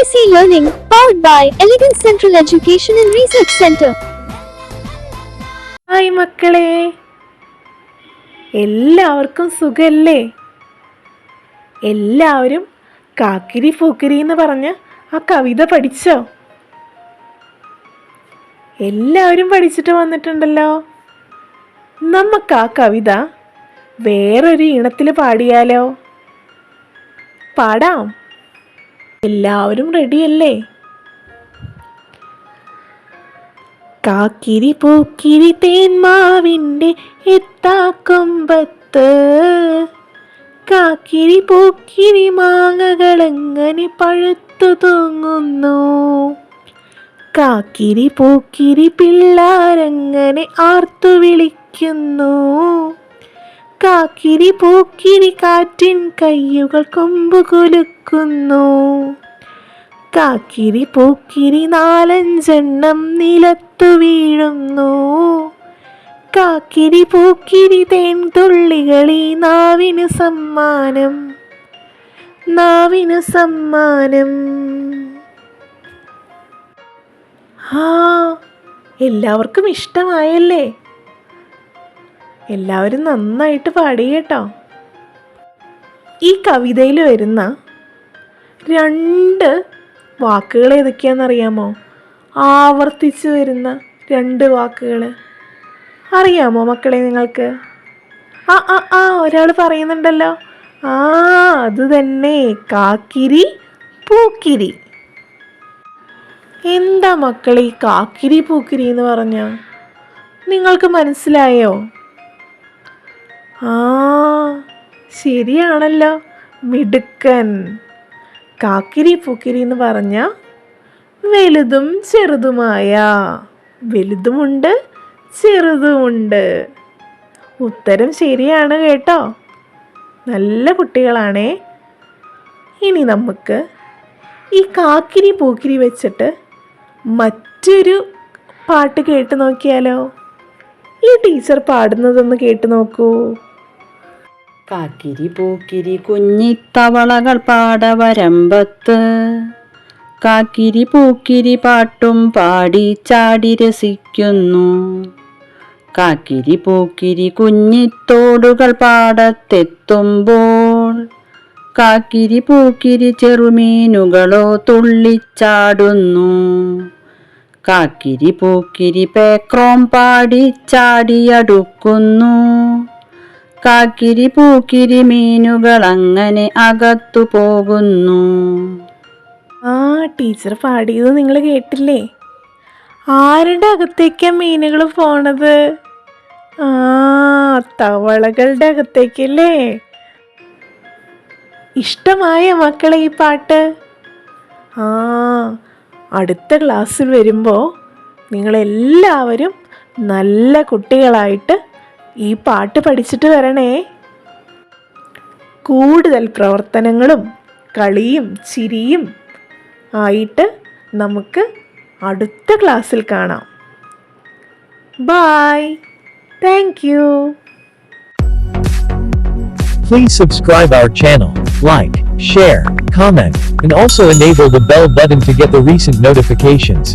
AC Learning, powered by Elegant Central Education and Research Center. Hi മക്കളെ. എല്ലാവർക്കും സുഖമല്ലേ എല്ലാവരും കാക്കിരി പൂക്കിരി എന്ന് പറഞ്ഞ് ആ കവിത പഠിച്ചോ? എല്ലാവരും പഠിച്ചിട്ട് വന്നിട്ടുണ്ടല്ലോ. നമുക്ക് ആ കവിത വേറൊരു ഇണത്തിൽ പാടിയാലോ? പാടാം. എല്ലാവരും റെഡിയല്ലേ കാക്കിരി പൂക്കിരി തേന്മാവിന്റെ എത്താക്കൊമ്പത്ത്. കാക്കിരി പൂക്കിരി മാങ്ങകളെങ്ങനെ പഴുത്തു തൂങ്ങുന്നു? കാക്കിരി പൂക്കിരി പിള്ളാരെങ്ങനെ ആർത്തു വിളിക്കുന്നു? കാക്കിരി പൂക്കിരി കാറ്റിൻ കയ്യുകൾ കൊമ്പ് കുലുക്കുന്നു. കാക്കിരി പൂക്കിരി നാലഞ്ചെണ്ണം നിലത്തു വീഴുന്നു. കാക്കിരി പൂക്കിരി തേൻ തുള്ളികളി നാവിന് സമ്മാനം. നാവിന് സമ്മാനം. ആ എല്ലാവർക്കും ഇഷ്ടമായല്ലേ? എല്ലാവരും നന്നായിട്ട് പാടി കേട്ടോ. ഈ കവിതയിൽ വരുന്ന രണ്ട് വാക്കുകൾ ഏതൊക്കെയാണെന്നറിയാമോ? ആവർത്തിച്ച് വരുന്ന രണ്ട് വാക്കുകൾ. അറിയാമോ മക്കളെ നിങ്ങൾക്ക്? ആ ആ ആ ഒരാൾ പറയുന്നുണ്ടല്ലോ. ആ അത് തന്നെ. കാക്കിരി പൂക്കിരി. എന്താ മക്കളെ കാക്കിരി പൂക്കിരി എന്ന് പറഞ്ഞ? നിങ്ങൾക്ക് മനസ്സിലായോ? ആ ശരിയാണല്ലോ. മിടുക്കൻ. കാക്കിരി പൂക്കിരി എന്ന് പറഞ്ഞ വലുതും ചെറുതുമായ. വലുതുമുണ്ട് ചെറുതുമുണ്ട്. ഉത്തരം ശരിയാണ് കേട്ടോ. നല്ല കുട്ടികളാണേ. ഇനി നമുക്ക് ഈ കാക്കിരി പൂക്കിരി വെച്ചിട്ട് മറ്റൊരു പാട്ട് കേട്ട് നോക്കിയാലോ? ഈ ടീച്ചർ പാടുന്നതൊന്ന് കേട്ട് നോക്കൂ. കാക്കിരി പൂക്കിരി കുഞ്ഞിത്തവളകൾ പാടവരമ്പത്ത്. കാക്കിരി പൂക്കിരി പാട്ടും പാടി ചാടി രസിക്കുന്നു. കാക്കിരി പൂക്കിരി കുഞ്ഞിത്തോടുകൾ പാടത്തെത്തുമ്പോൾ കാക്കിരി പൂക്കിരി ചെറുമീനുകളോ തുള്ളിച്ചാടുന്നു. കാക്കിരി പൂക്കിരി പേക്രോം പാടി ചാടിയടുക്കുന്നു. കാക്കിരി പൂക്കിരി മീനുകൾ അങ്ങനെ അകത്തു പോകുന്നു. ആ ടീച്ചർ പാടിയത് നിങ്ങൾ കേട്ടില്ലേ? ആരുടെ അകത്തേക്കാ മീനുകൾ പോണത്? ആ തവളകളുടെ അകത്തേക്കല്ലേ? ഇഷ്ടമായ മക്കളെ ഈ പാട്ട്? ആ അടുത്ത ക്ലാസ്സിൽ വരുമ്പോൾ നിങ്ങളെല്ലാവരും നല്ല കുട്ടികളായിട്ട് ഈ പാട്ട് പഠിച്ചിട്ട് വരണേ കൂടുതൽ പ്രവർത്തനങ്ങളും കളിയും ചിരിയും ആയിട്ട് നമുക്ക് അടുത്ത ക്ലാസ്സിൽ കാണാം bye thank you Please subscribe our channel, like, share, comment, and also enable the bell button to get the recent notifications.